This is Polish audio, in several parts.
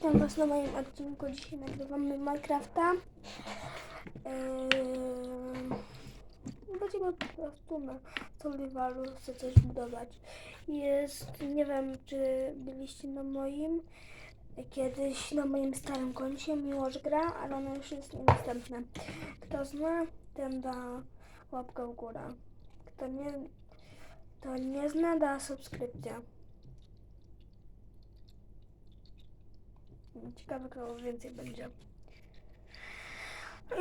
Witam Was na moim odcinku. Dzisiaj nagrywamy Minecrafta. Yy, będziemy po prostu na survivalu chcę coś budować. Jest, nie wiem czy byliście na moim, kiedyś na moim starym koncie Miłosz gra, ale ono już jest niedostępne. Kto zna, ten da łapkę w górę. Kto nie, kto nie zna, da subskrypcję. Ciekawe, kogo więcej będzie.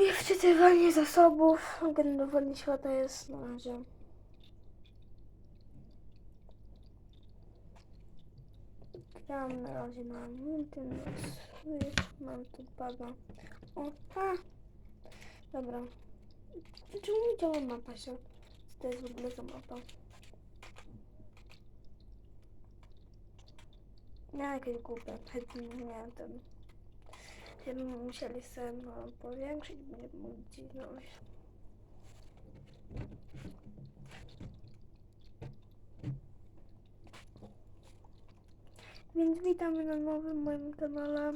I wczytywanie zasobów, generowanie świata jest na razie. Gram na razie na Nintendo Switch, mam tu baga. O, a! Dobra. Czemu działa mapa się? Co to jest w ogóle za mapa? Nie, jakieś głupie. Nie ten. Chyba musieli sobie no, powiększyć, nie mogli ci znaleźć. Więc witamy na nowym moim kanale.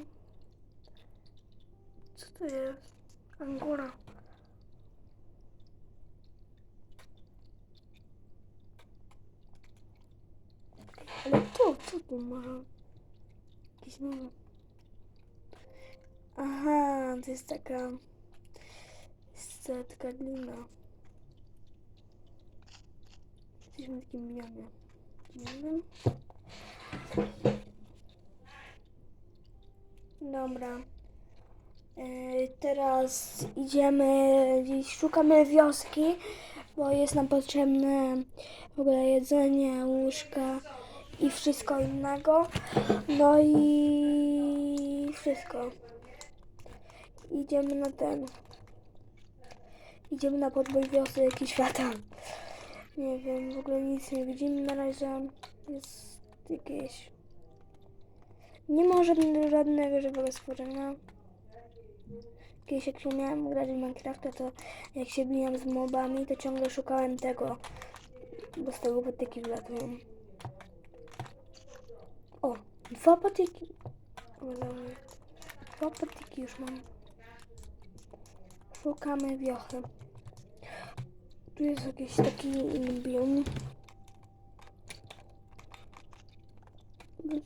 Co to jest? Angora. Ale to, co tu może? Jakiś. Aha, to jest taka. Jest taka glina. Jesteśmy takim. Dziwnym. Dobra. Yy, teraz idziemy, gdzieś szukamy wioski, bo jest nam potrzebne w ogóle jedzenie, łóżka i wszystko innego. No i wszystko. Idziemy na ten. Idziemy na podbój wioski świata. Nie wiem, w ogóle nic nie widzimy na razie. Jest jakieś. Nie ma żadnego, żadnego żywego stworzenia. Kiedyś jak się miałem grać w Minecrafta, to jak się biłem z mobami, to ciągle szukałem tego. Bo z tego patyki wlatują. Dwa patyki. Dwa patyki już mam. Szukamy wiochy. Tu jest jakiś taki biom.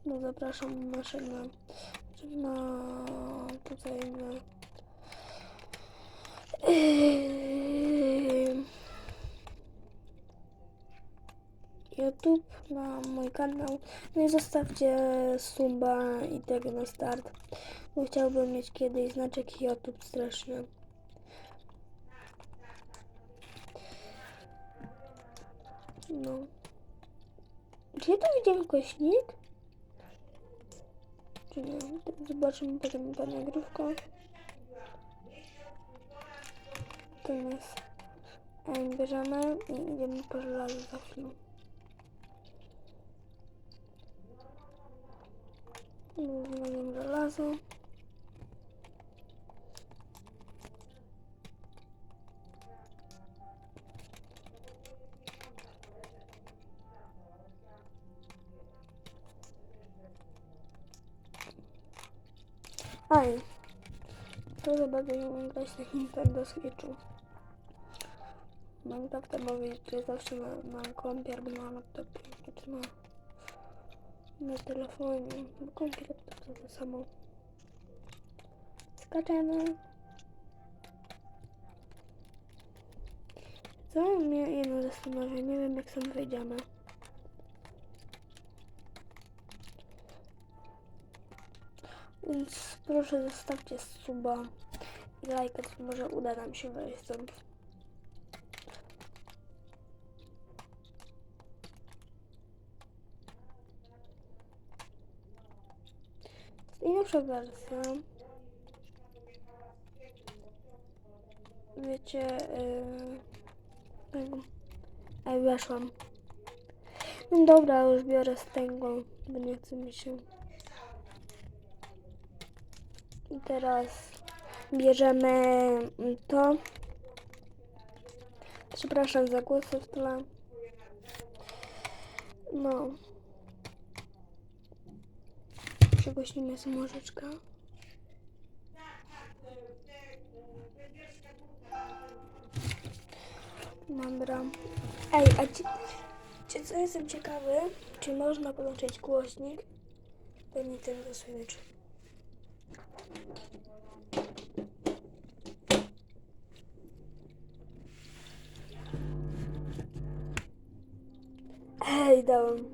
No zapraszam nasze na, na tutaj na Yy, YouTube na mój kanał. No i zostawcie suba i tego na start. Bo chciałbym mieć kiedyś znaczek YouTube straszny. No. Czy ja tu widziałem kośnik? Czy nie? Zobaczymy potem ta nagrywka. To. Ej, bierzemy i idziemy po żelazo za chwilę. Znajdziemy żelazo. Aj, to zabawię grać na Nintendo Switchu. Minecrafta bawię się zawsze na, na kompie albo na laptopie, znaczy na, na telefonie, bo komp i laptop to to samo. Skaczemy. Co mnie jedno zastanawia, nie wiem jak sam wejdziemy. Więc proszę zostawcie suba i lajka, to może uda nam się wejść stąd. Najnowsza wersja. Wiecie, yy. Ej, weszłam. No dobra, już biorę tego, bo nie chce mi się. I teraz bierzemy to. Przepraszam za głosy w tle. No. Przygłośnimy sobie muzyczkę. Dobra. Ej, a ci, ci co jestem ciekawy, czy można podłączyć głośnik do Nintendo Switch? Ej, dałem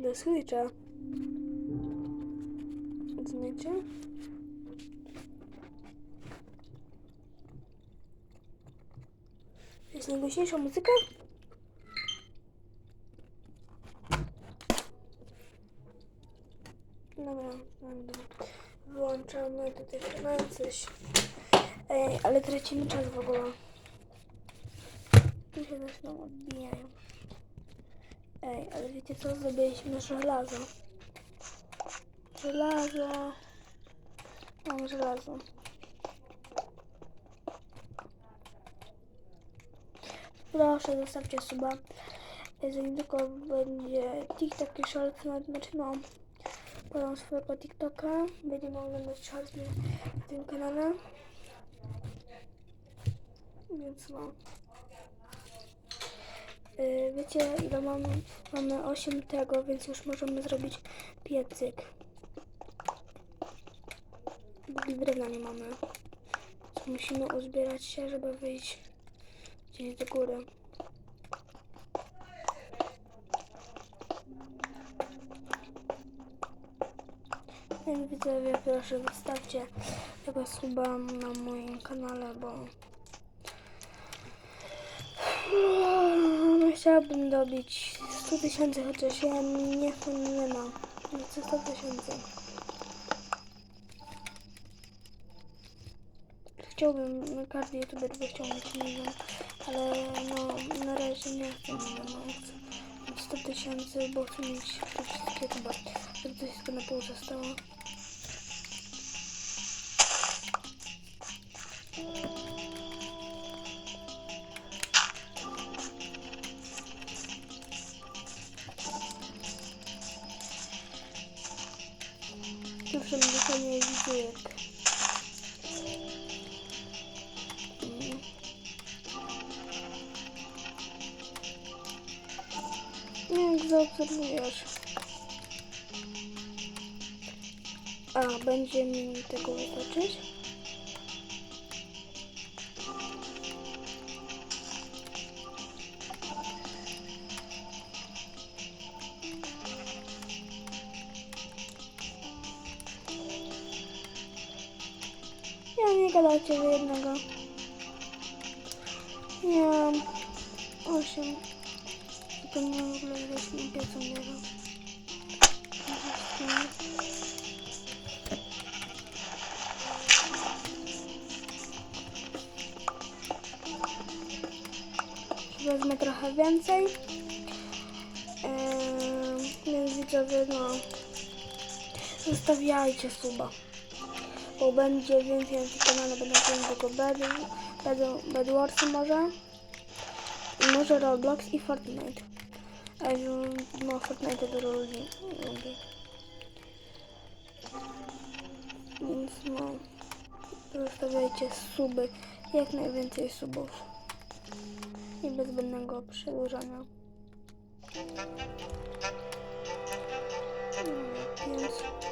do Switcha. Rozumiecie? Jest najgłośniejsza muzyka? Dobra, dobra. Wyłączamy tutaj chyba coś. Ej, ale tracimy czas w ogóle. Tu się zaczną odbijają. Ej, ale wiecie co? Zrobiliśmy żelazo. Żelazo. Mam żelazo. Proszę, zostawcie suba. Za niedługo będzie TikTok i shorts, no, znaczy no, podam swojego TikToka. Będziemy oglądać shorts na tym kanale. Więc no. Yy, wiecie ile mamy? Mamy 8 tego, więc już możemy zrobić piecyk. Bo drewna nie mamy. Więc musimy uzbierać się, żeby wyjść gdzieś do góry. Więc widzowie, proszę zostawcie tego suba na moim kanale, bo no, chciałabym dobić 100 tysięcy, chociaż ja nie, nie mam. Chcę 100 tysięcy. Chciałbym, no, każdy youtuber by chciał mieć milion, ale no na razie nie chcę chcę mieć 100 tysięcy, bo chcę mieć wszystkie chyba, żeby coś tylko na pół zostało. Proszę mnie to nie widzujek. Mm. Jak zaobserwujesz. A, będzie mi tego wystarczyć? Ja nie gadacie do jednego. Nie osiem. To nie piecą bierze. Wezmę trochę więcej. Eee, więc widzowie, no. Zostawiajcie suba bo będzie więcej na tym kanale, będą tylko bed, bed, Bedwarsy może, i może Roblox i Fortnite. A już no, Fortnite dużo ludzi lubi. Więc no, zostawiajcie suby, jak najwięcej subów. I bez zbędnego przedłużania. No, więc...